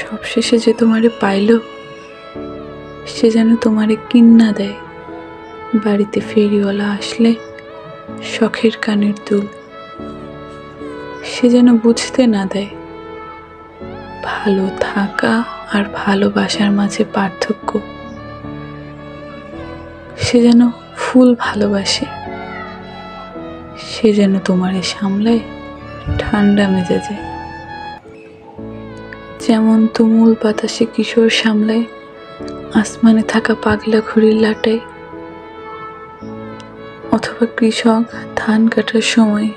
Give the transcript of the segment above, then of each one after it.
সবশেষে যে তোমারে পাইল, সে যেন তোমারে কিন্না দেয়। বাড়িতে ফেরিওয়ালা আসলে শখের কানের দুল সে যেন বুঝতে না দেয়। ভালো থাকা আর ভালোবাসার মাঝে পার্থক্য। সে যেন ফুল ভালোবাসে। সে যেন তোমারে সামলায় ঠান্ডা মেজাজে। যেমন তুমুল বাতাসে কিশোর সামলায়, আসমানে থাকা পাগলা ঘুড়ির লাটায় অথবা কৃষক ধান কাটার সময়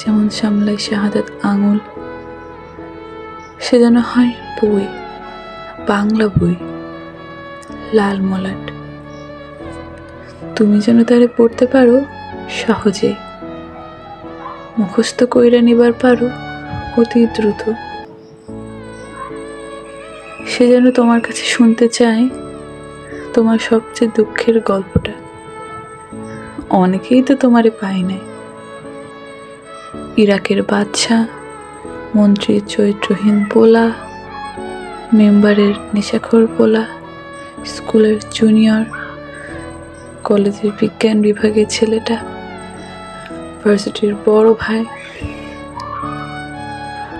যেমন সামলায় শাহাদাত আঙুল। সে যেন হয় বই, বাংলা বই, লাল মলাট। তুমি যেন তারে পড়তে পারো সহজে। মুখস্থ কইরা নিবার পারো অতি দ্রুত। সে যেন তোমার কাছে শুনতে চায় তোমার সবচেয়ে দুঃখের গল্পটা। অনেকেই তো তোমারে পায় নাই। ইরাকের বাদশা মন্ত্রীর চরিত্রহীন পোলা, মেম্বারের নেশাখোর পোলা, স্কুলের জুনিয়র, কলেজের বিজ্ঞান বিভাগের ছেলেটা, ভার্সিটির বড় ভাই,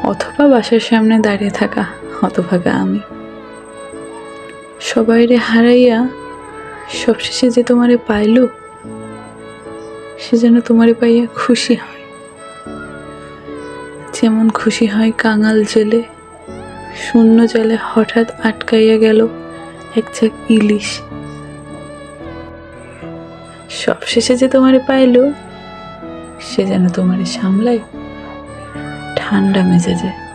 অথবা বাসার সামনে দাঁড়িয়ে থাকা হতভাগা আমি। সবাইরে হারাইয়া সবশেষে যে তোমারে পাইল, সে যেন তোমারে পাইয়া খুশি হয়। যেমন খুশি হয় কাঙাল জেলে, শূন্য জলে হঠাৎ আটকাইয়া গেল এক ঝাঁক ইলিশ। সবশেষে যে তোমারে পাইল, সে যেন তোমারে সামলায় ঠান্ডা মেজাজে।